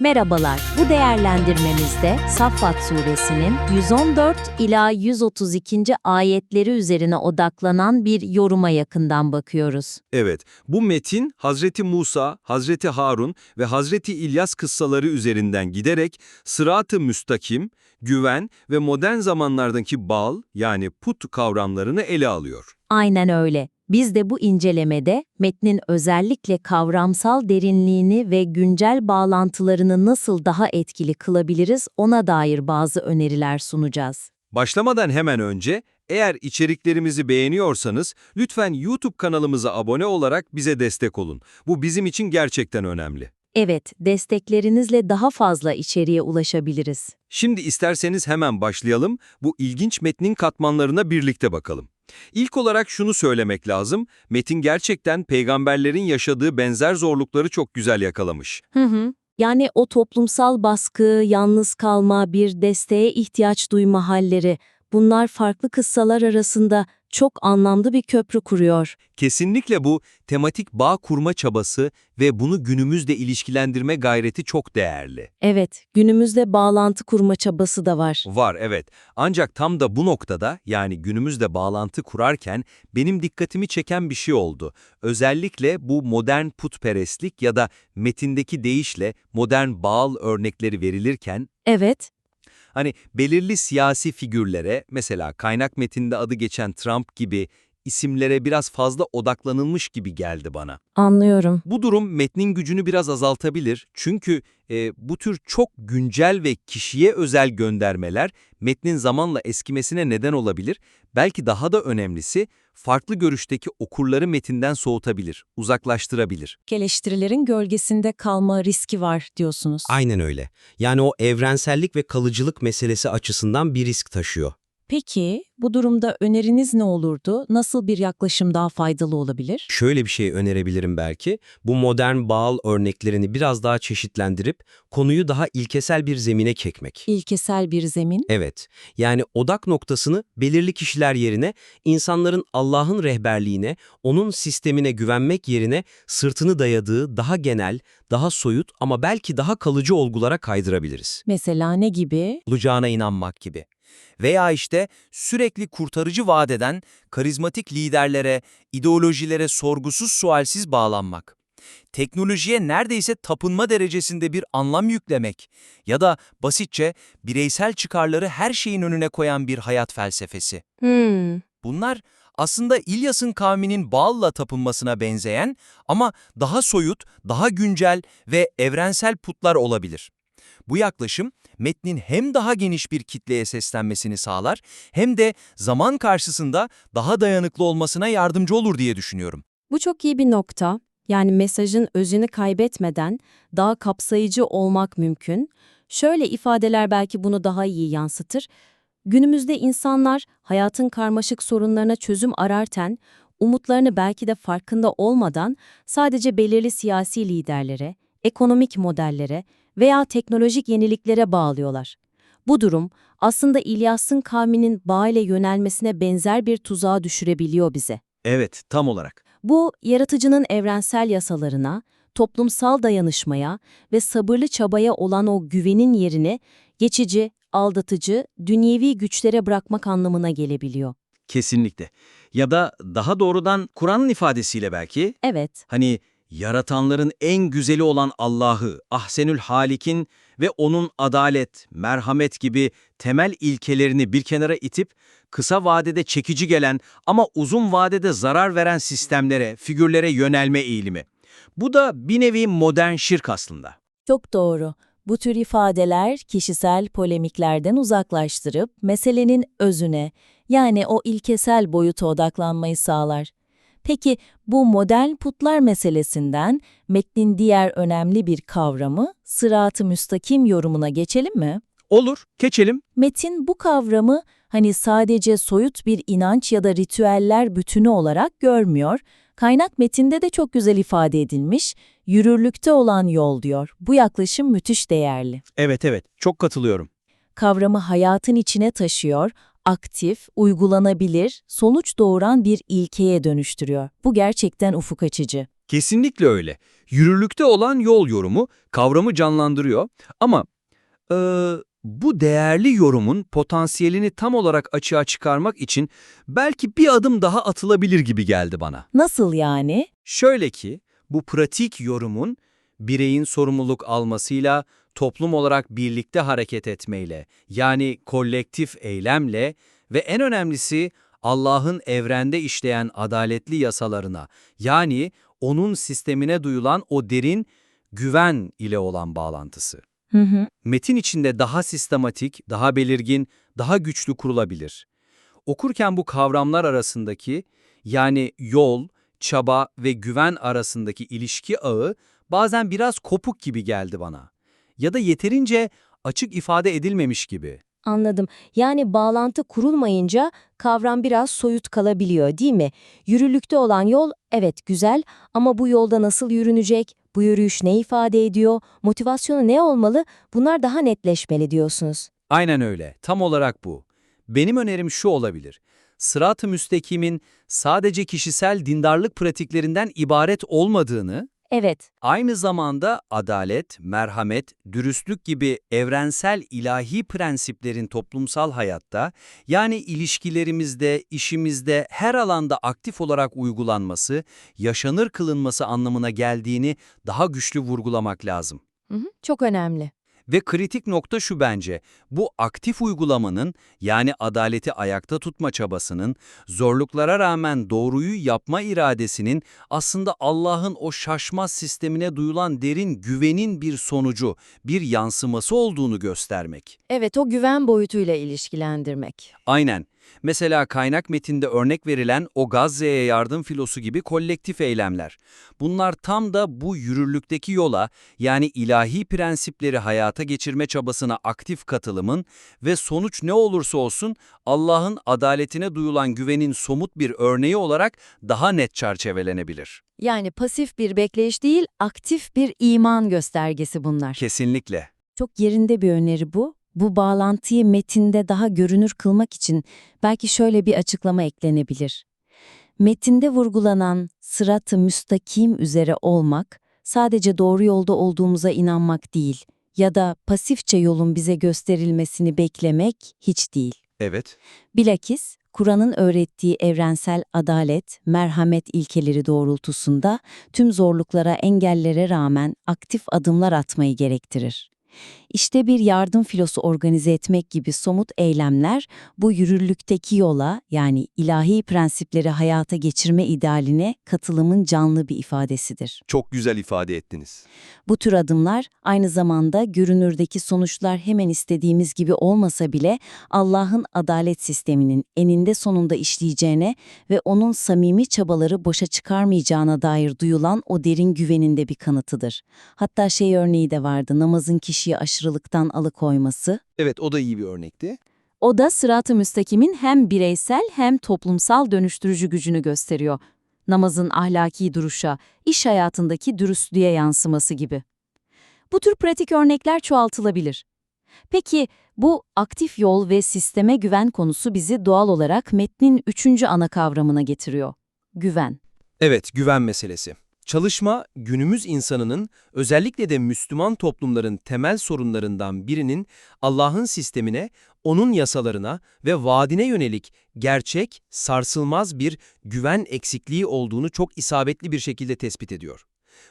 Merhabalar, bu değerlendirmemizde Saffat suresinin 114 ila 132. ayetleri üzerine odaklanan bir yoruma yakından bakıyoruz. Evet, bu metin Hazreti Musa, Hazreti Harun ve Hazreti İlyas kıssaları üzerinden giderek sırat-ı müstakim, güven ve modern zamanlardaki bal yani put kavramlarını ele alıyor. Aynen öyle. Biz de bu incelemede metnin özellikle kavramsal derinliğini ve güncel bağlantılarını nasıl daha etkili kılabiliriz ona dair bazı öneriler sunacağız. Başlamadan hemen önce, eğer içeriklerimizi beğeniyorsanız lütfen YouTube kanalımıza abone olarak bize destek olun. Bu bizim için gerçekten önemli. Evet, desteklerinizle daha fazla içeriğe ulaşabiliriz. Şimdi isterseniz hemen başlayalım, bu ilginç metnin katmanlarına birlikte bakalım. İlk olarak şunu söylemek lazım, metin gerçekten peygamberlerin yaşadığı benzer zorlukları çok güzel yakalamış. Hı hı. Yani o toplumsal baskı, yalnız kalma, bir desteğe ihtiyaç duyma halleri, bunlar farklı kıssalar arasında çok anlamlı bir köprü kuruyor. Kesinlikle bu tematik bağ kurma çabası ve bunu günümüzle ilişkilendirme gayreti çok değerli. Evet, günümüzde bağlantı kurma çabası da var. Var evet. Ancak tam da bu noktada yani günümüzde bağlantı kurarken benim dikkatimi çeken bir şey oldu. Özellikle bu modern putperestlik ya da metindeki deyişle modern Baal örnekleri verilirken Evet, hani belirli siyasi figürlere mesela kaynak metinde adı geçen Trump gibi isimlere biraz fazla odaklanılmış gibi geldi bana. anlıyorum. Bu durum metnin gücünü biraz azaltabilir çünkü e, bu tür çok güncel ve kişiye özel göndermeler metnin zamanla eskimesine neden olabilir. Belki daha da önemlisi farklı görüşteki okurları metinden soğutabilir, uzaklaştırabilir. eleştirilerin gölgesinde kalma riski var diyorsunuz. Aynen öyle. Yani o evrensellik ve kalıcılık meselesi açısından bir risk taşıyor. Peki bu durumda öneriniz ne olurdu? Nasıl bir yaklaşım daha faydalı olabilir? Şöyle bir şey önerebilirim belki. Bu modern Baal örneklerini biraz daha çeşitlendirip konuyu daha ilkesel bir zemine çekmek. İlkesel bir zemin. Evet, yani odak noktasını belirli kişiler yerine insanların Allah'ın rehberliğine, onun sistemine güvenmek yerine sırtını dayadığı daha genel, daha soyut ama belki daha kalıcı olgulara kaydırabiliriz. Mesela ne gibi? olacağına inanmak gibi. Veya işte sürekli kurtarıcı vaat eden karizmatik liderlere, ideolojilere sorgusuz sualsiz bağlanmak. Teknolojiye neredeyse tapınma derecesinde bir anlam yüklemek ya da basitçe bireysel çıkarları her şeyin önüne koyan bir hayat felsefesi. Hmm, Bunlar aslında İlyas'ın kavminin Baal'la tapınmasına benzeyen ama daha soyut, daha güncel ve evrensel putlar olabilir. Bu yaklaşım metnin hem daha geniş bir kitleye seslenmesini sağlar hem de zaman karşısında daha dayanıklı olmasına yardımcı olur diye düşünüyorum. Bu çok iyi bir nokta. Yani mesajın özünü kaybetmeden daha kapsayıcı olmak mümkün. Şöyle ifadeler belki bunu daha iyi yansıtır. Günümüzde insanlar hayatın karmaşık sorunlarına çözüm ararken, umutlarını belki de farkında olmadan sadece belirli siyasi liderlere, ekonomik modellere veya teknolojik yeniliklere bağlıyorlar. Bu durum aslında İlyas'ın kavminin bağ ile yönelmesine benzer bir tuzağa düşürebiliyor bize. Evet, tam olarak. Bu, yaratıcının evrensel yasalarına, toplumsal dayanışmaya ve sabırlı çabaya olan o güvenin yerini geçici, aldatıcı, dünyevi güçlere bırakmak anlamına gelebiliyor. Kesinlikle. Ya da daha doğrudan Kur'an'ın ifadesiyle belki, Evet, hani yaratanların en güzeli olan Allah'ı, Ahsenül Halik'in ve onun adalet, merhamet gibi temel ilkelerini bir kenara itip, kısa vadede çekici gelen ama uzun vadede zarar veren sistemlere, figürlere yönelme eğilimi. Bu da bir nevi modern şirk aslında. Çok doğru. Bu tür ifadeler kişisel polemiklerden uzaklaştırıp meselenin özüne yani o ilkesel boyuta odaklanmayı sağlar. Peki bu modern putlar meselesinden metnin diğer önemli bir kavramı sırat-ı müstakim yorumuna geçelim mi? Olur, geçelim. Metin bu kavramı hani sadece soyut bir inanç ya da ritüeller bütünü olarak görmüyor. Kaynak metinde de çok güzel ifade edilmiş, yürürlükte olan yol diyor. Bu yaklaşım müthiş değerli. Evet evet, çok katılıyorum. Kavramı hayatın içine taşıyor, aktif, uygulanabilir, sonuç doğuran bir ilkeye dönüştürüyor. Bu gerçekten ufuk açıcı. Kesinlikle öyle. Yürürlükte olan yol yorumu kavramı canlandırıyor ama eee, bu değerli yorumun potansiyelini tam olarak açığa çıkarmak için belki bir adım daha atılabilir gibi geldi bana. Nasıl yani? Şöyle ki, bu pratik yorumun bireyin sorumluluk almasıyla, toplum olarak birlikte hareket etmeyle, yani kolektif eylemle ve en önemlisi Allah'ın evrende işleyen adaletli yasalarına, yani onun sistemine duyulan o derin güven ile olan bağlantısı. Hı hı. Metin içinde daha sistematik, daha belirgin, daha güçlü kurulabilir. Okurken bu kavramlar arasındaki, yani yol, çaba ve güven arasındaki ilişki ağı bazen biraz kopuk gibi geldi bana. Ya da yeterince açık ifade edilmemiş gibi. Anladım. Yani bağlantı kurulmayınca kavram biraz soyut kalabiliyor, değil mi? Yürürlükte olan yol evet güzel ama bu yolda nasıl yürünecek? Bu yürüyüş ne ifade ediyor? Motivasyonu ne olmalı? Bunlar daha netleşmeli diyorsunuz. Aynen öyle. Tam olarak bu. Benim önerim şu olabilir. Sırat-ı müstekimin sadece kişisel dindarlık pratiklerinden ibaret olmadığını, Evet, aynı zamanda adalet, merhamet, dürüstlük gibi evrensel ilahi prensiplerin toplumsal hayatta, yani ilişkilerimizde, işimizde her alanda aktif olarak uygulanması, yaşanır kılınması anlamına geldiğini daha güçlü vurgulamak lazım. çok önemli. Ve kritik nokta şu bence, bu aktif uygulamanın yani adaleti ayakta tutma çabasının, zorluklara rağmen doğruyu yapma iradesinin aslında Allah'ın o şaşmaz sistemine duyulan derin güvenin bir sonucu, bir yansıması olduğunu göstermek. Evet, o güven boyutuyla ilişkilendirmek. Aynen. Mesela kaynak metinde örnek verilen o Gazze'ye yardım filosu gibi kolektif eylemler. Bunlar tam da bu yürürlükteki yola yani ilahi prensipleri hayata geçirme çabasına aktif katılımın ve sonuç ne olursa olsun Allah'ın adaletine duyulan güvenin somut bir örneği olarak daha net çerçevelenebilir. Yani pasif bir bekleyiş değil, aktif bir iman göstergesi bunlar. Kesinlikle. Çok yerinde bir öneri bu. Bu bağlantıyı metinde daha görünür kılmak için belki şöyle bir açıklama eklenebilir. Metinde vurgulanan sırat-ı müstakim üzere olmak, sadece doğru yolda olduğumuza inanmak değil ya da pasifçe yolun bize gösterilmesini beklemek hiç değil. Evet. Bilakis, Kur'an'ın öğrettiği evrensel adalet, merhamet ilkeleri doğrultusunda tüm zorluklara, engellere rağmen aktif adımlar atmayı gerektirir. İşte bir yardım filosu organize etmek gibi somut eylemler bu yürürlükteki yola yani ilahi prensipleri hayata geçirme idealine katılımın canlı bir ifadesidir. Çok güzel ifade ettiniz. Bu tür adımlar aynı zamanda görünürdeki sonuçlar hemen istediğimiz gibi olmasa bile Allah'ın adalet sisteminin eninde sonunda işleyeceğine ve onun samimi çabaları boşa çıkarmayacağına dair duyulan o derin güveninde bir kanıtıdır. Hatta şey örneği de vardı namazın kişiyi aşırılıktan alıkoyması. Evet o da iyi bir örnekti. O da sırat-ı müstakimin hem bireysel hem toplumsal dönüştürücü gücünü gösteriyor. Namazın ahlaki duruşa, iş hayatındaki dürüstlüğe yansıması gibi. Bu tür pratik örnekler çoğaltılabilir. Peki bu aktif yol ve sisteme güven konusu bizi doğal olarak metnin üçüncü ana kavramına getiriyor. Güven. Evet, güven meselesi. Çalışma, günümüz insanının, özellikle de Müslüman toplumların temel sorunlarından birinin Allah'ın sistemine, onun yasalarına ve vaadine yönelik gerçek, sarsılmaz bir güven eksikliği olduğunu çok isabetli bir şekilde tespit ediyor.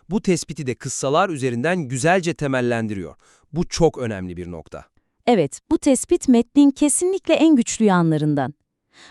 Bu tespiti de kıssalar üzerinden güzelce temellendiriyor. Bu çok önemli bir nokta. Evet, bu tespit metnin kesinlikle en güçlü yanlarından.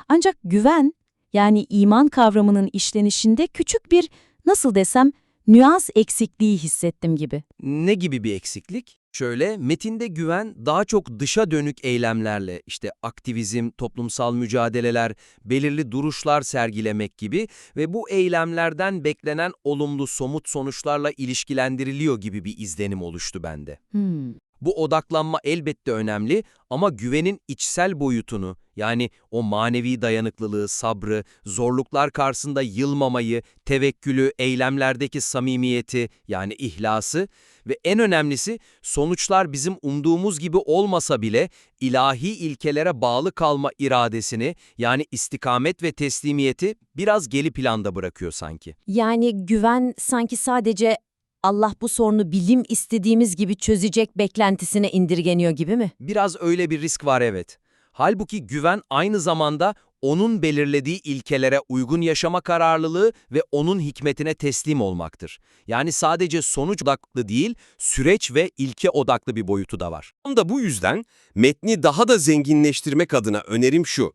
Ancak güven, yani iman kavramının işlenişinde küçük bir, nasıl desem, nüans eksikliği hissettim gibi. Ne gibi bir eksiklik? Şöyle, metinde güven daha çok dışa dönük eylemlerle, işte aktivizm, toplumsal mücadeleler, belirli duruşlar sergilemek gibi ve bu eylemlerden beklenen olumlu somut sonuçlarla ilişkilendiriliyor gibi bir izlenim oluştu bende. Hmm. Bu odaklanma elbette önemli ama güvenin içsel boyutunu, yani o manevi dayanıklılığı, sabrı, zorluklar karşısında yılmamayı, tevekkülü, eylemlerdeki samimiyeti, yani ihlası ve en önemlisi sonuçlar bizim umduğumuz gibi olmasa bile ilahi ilkelere bağlı kalma iradesini, yani istikamet ve teslimiyeti biraz geri planda bırakıyor sanki. Yani güven sanki sadece Allah bu sorunu bilim istediğimiz gibi çözecek beklentisine indirgeniyor gibi mi? Biraz öyle bir risk var evet. Halbuki güven aynı zamanda onun belirlediği ilkelere uygun yaşama kararlılığı ve onun hikmetine teslim olmaktır. Yani sadece sonuç odaklı değil, süreç ve ilke odaklı bir boyutu da var. Tam da bu yüzden metni daha da zenginleştirmek adına önerim şu.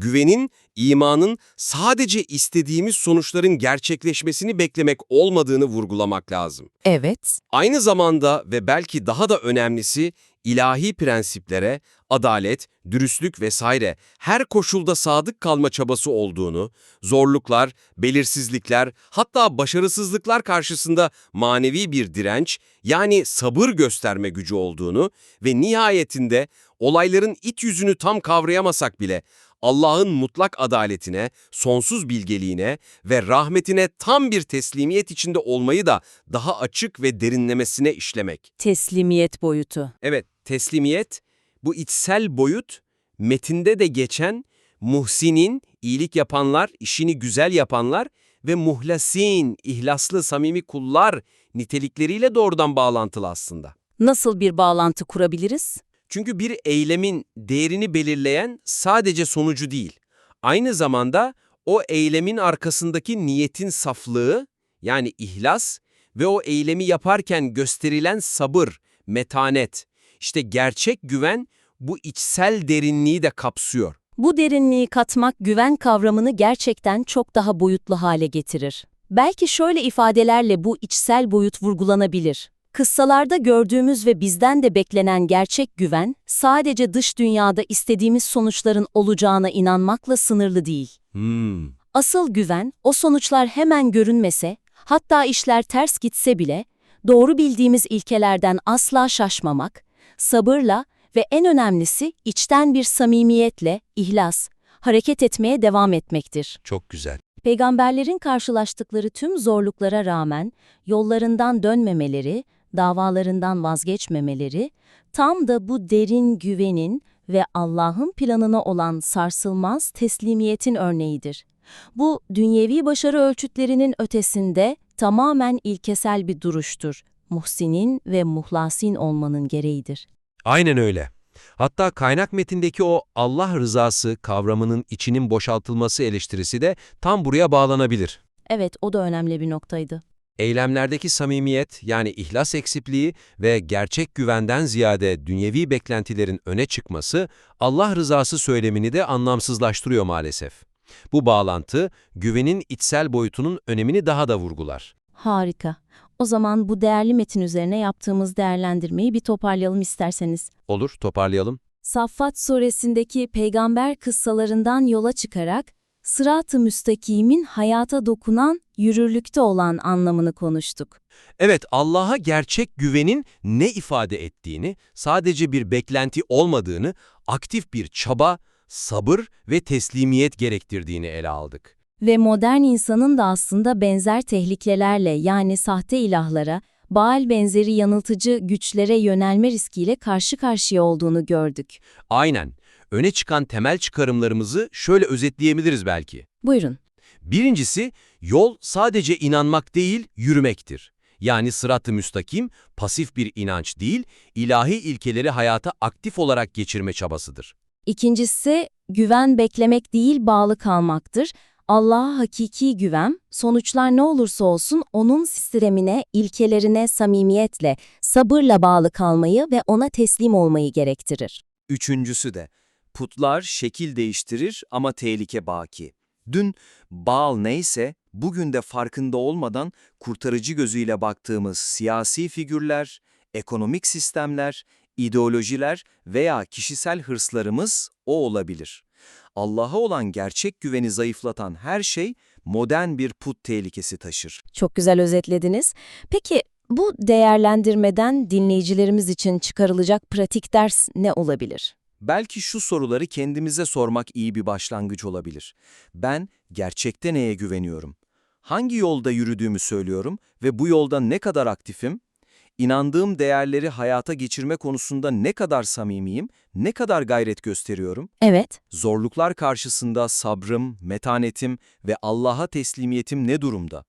Güvenin, imanın sadece istediğimiz sonuçların gerçekleşmesini beklemek olmadığını vurgulamak lazım. Evet. Aynı zamanda ve belki daha da önemlisi ilahi prensiplere, adalet, dürüstlük vesaire her koşulda sadık kalma çabası olduğunu, zorluklar, belirsizlikler, hatta başarısızlıklar karşısında manevi bir direnç, yani sabır gösterme gücü olduğunu ve nihayetinde olayların iç yüzünü tam kavrayamasak bile Allah'ın mutlak adaletine, sonsuz bilgeliğine ve rahmetine tam bir teslimiyet içinde olmayı da daha açık ve derinlemesine işlemek. Teslimiyet boyutu. Evet, teslimiyet, bu içsel boyut, metinde de geçen muhsinin, iyilik yapanlar, işini güzel yapanlar ve muhlasin, ihlaslı, samimi kullar nitelikleriyle doğrudan bağlantılı aslında. Nasıl bir bağlantı kurabiliriz? Çünkü bir eylemin değerini belirleyen sadece sonucu değil, aynı zamanda o eylemin arkasındaki niyetin saflığı, yani ihlas ve o eylemi yaparken gösterilen sabır, metanet, işte gerçek güven bu içsel derinliği de kapsıyor. Bu derinliği katmak güven kavramını gerçekten çok daha boyutlu hale getirir. Belki şöyle ifadelerle bu içsel boyut vurgulanabilir. Kıssalarda gördüğümüz ve bizden de beklenen gerçek güven, sadece dış dünyada istediğimiz sonuçların olacağına inanmakla sınırlı değil. Hmm. Asıl güven, o sonuçlar hemen görünmese, hatta işler ters gitse bile, doğru bildiğimiz ilkelerden asla şaşmamak, sabırla ve en önemlisi içten bir samimiyetle, ihlas, hareket etmeye devam etmektir. Çok güzel. Peygamberlerin karşılaştıkları tüm zorluklara rağmen yollarından dönmemeleri, davalarından vazgeçmemeleri, tam da bu derin güvenin ve Allah'ın planına olan sarsılmaz teslimiyetin örneğidir. Bu, dünyevi başarı ölçütlerinin ötesinde tamamen ilkesel bir duruştur. Muhsinin ve muhlasin olmanın gereğidir. Aynen öyle. Hatta kaynak metindeki o Allah rızası kavramının içinin boşaltılması eleştirisi de tam buraya bağlanabilir. Evet, o da önemli bir noktaydı. Eylemlerdeki samimiyet yani ihlas eksikliği ve gerçek güvenden ziyade dünyevi beklentilerin öne çıkması Allah rızası söylemini de anlamsızlaştırıyor maalesef. Bu bağlantı güvenin içsel boyutunun önemini daha da vurgular. Harika. O zaman bu değerli metin üzerine yaptığımız değerlendirmeyi bir toparlayalım isterseniz. Olur, toparlayalım. Saffat suresindeki peygamber kıssalarından yola çıkarak sırat-ı müstakimin hayata dokunan, yürürlükte olan anlamını konuştuk. Evet, Allah'a gerçek güvenin ne ifade ettiğini, sadece bir beklenti olmadığını, aktif bir çaba, sabır ve teslimiyet gerektirdiğini ele aldık. Ve modern insanın da aslında benzer tehlikelerle yani sahte ilahlara, Baal benzeri yanıltıcı güçlere yönelme riskiyle karşı karşıya olduğunu gördük. Aynen. Öne çıkan temel çıkarımlarımızı şöyle özetleyebiliriz belki. Buyurun. Birincisi, yol sadece inanmak değil, yürümektir. Yani sırat-ı müstakim, pasif bir inanç değil, ilahi ilkeleri hayata aktif olarak geçirme çabasıdır. İkincisi, güven beklemek değil bağlı kalmaktır. Allah'a hakiki güven, sonuçlar ne olursa olsun onun sistemine, ilkelerine samimiyetle, sabırla bağlı kalmayı ve ona teslim olmayı gerektirir. Üçüncüsü de, putlar şekil değiştirir ama tehlike baki. Dün Baal neyse, bugün de farkında olmadan kurtarıcı gözüyle baktığımız siyasi figürler, ekonomik sistemler, ideolojiler veya kişisel hırslarımız o olabilir. Allah'a olan gerçek güveni zayıflatan her şey modern bir put tehlikesi taşır. Çok güzel özetlediniz. Peki Bu değerlendirmeden dinleyicilerimiz için çıkarılacak pratik ders ne olabilir? Belki şu soruları kendimize sormak iyi bir başlangıç olabilir. Ben gerçekte neye güveniyorum? Hangi yolda yürüdüğümü söylüyorum ve bu yolda ne kadar aktifim? İnandığım değerleri hayata geçirme konusunda ne kadar samimiyim, ne kadar gayret gösteriyorum? Evet. Zorluklar karşısında sabrım, metanetim ve Allah'a teslimiyetim ne durumda?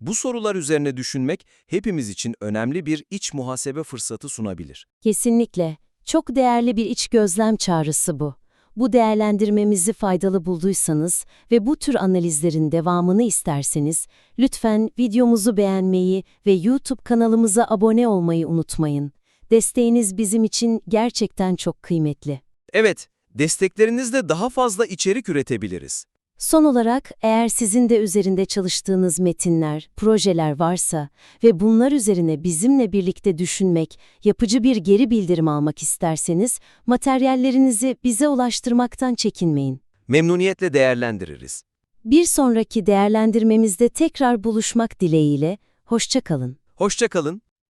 Bu sorular üzerine düşünmek hepimiz için önemli bir iç muhasebe fırsatı sunabilir. Kesinlikle. Çok değerli bir iç gözlem çağrısı bu. Bu değerlendirmemizi faydalı bulduysanız ve bu tür analizlerin devamını isterseniz, lütfen videomuzu beğenmeyi ve YouTube kanalımıza abone olmayı unutmayın. Desteğiniz bizim için gerçekten çok kıymetli. Evet, desteklerinizle daha fazla içerik üretebiliriz. Son olarak eğer sizin de üzerinde çalıştığınız metinler, projeler varsa ve bunlar üzerine bizimle birlikte düşünmek, yapıcı bir geri bildirim almak isterseniz, materyallerinizi bize ulaştırmaktan çekinmeyin. Memnuniyetle değerlendiririz. Bir sonraki değerlendirmemizde tekrar buluşmak dileğiyle, hoşça kalın. Hoşça kalın.